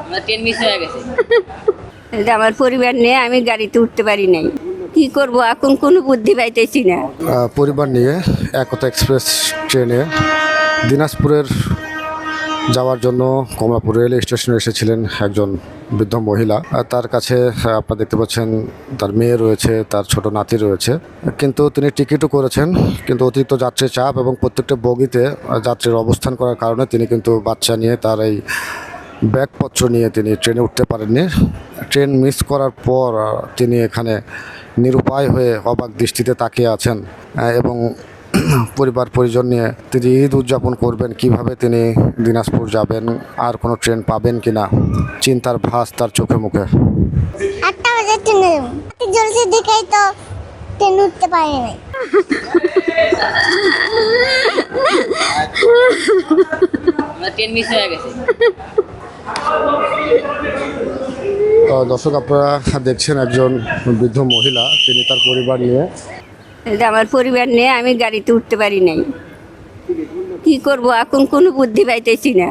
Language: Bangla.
আমার ট্রেন মিস হয়ে গেছে। এটা আমার পরিবার নিয়ে আমি গাড়িতে উঠতে পারি নাই। কি করব এখন কোনো বুদ্ধি পাইতেছি না। আহ, পরিবার নিয়ে একতা এক্সপ্রেস ট্রেনে দিনাজপুরের যাওয়ার জন্য কমলাপুর রেল স্টেশনে এসেছিলেন একজন বৃদ্ধ মহিলা। তার কাছে আহ, আপনারা দেখতে পাচ্ছেন তার মেয়ে রয়েছে তার ছোট নাতি রয়েছে। কিন্তু তিনি টিকিটও করেছেন কিন্তু অতিরিক্ত যাত্রীর চাপ এবং প্রত্যেকটা বগিতে যাত্রীর অবস্থান করার কারণে তিনি কিন্তু বাচ্চা নিয়ে তার এই ব্যাগপত্র নিয়ে তিনি ট্রেনে উঠতে পারেননি। ট্রেন মিস করার পর তিনি এখানে নিরুপায় হয়ে অবাক দৃষ্টিতে তাকিয়ে আছেন এবং পরিবার পরিজন নিয়ে তিনি ঈদ উদযাপন করবেন কীভাবে তিনি দিনাজপুর যাবেন আর কোনো ট্রেন পাবেন কিনা চিন্তার ভাস তার চোখে মুখে। আটটা বাজে ট্রেনে জলসি দেখাই তো ট্রেন উঠতে পারি নাই। ট্রেন মিস হয়ে গেছে। দর্শক আপনারা দেখছেন একজন বৃদ্ধ মহিলা তিনি তার পরিবার নিয়ে আমার পরিবার নিয়ে আমি গাড়িতে উঠতে পারি নাই। কি করব? এখন কোনো বুদ্ধি পাইতেছি না।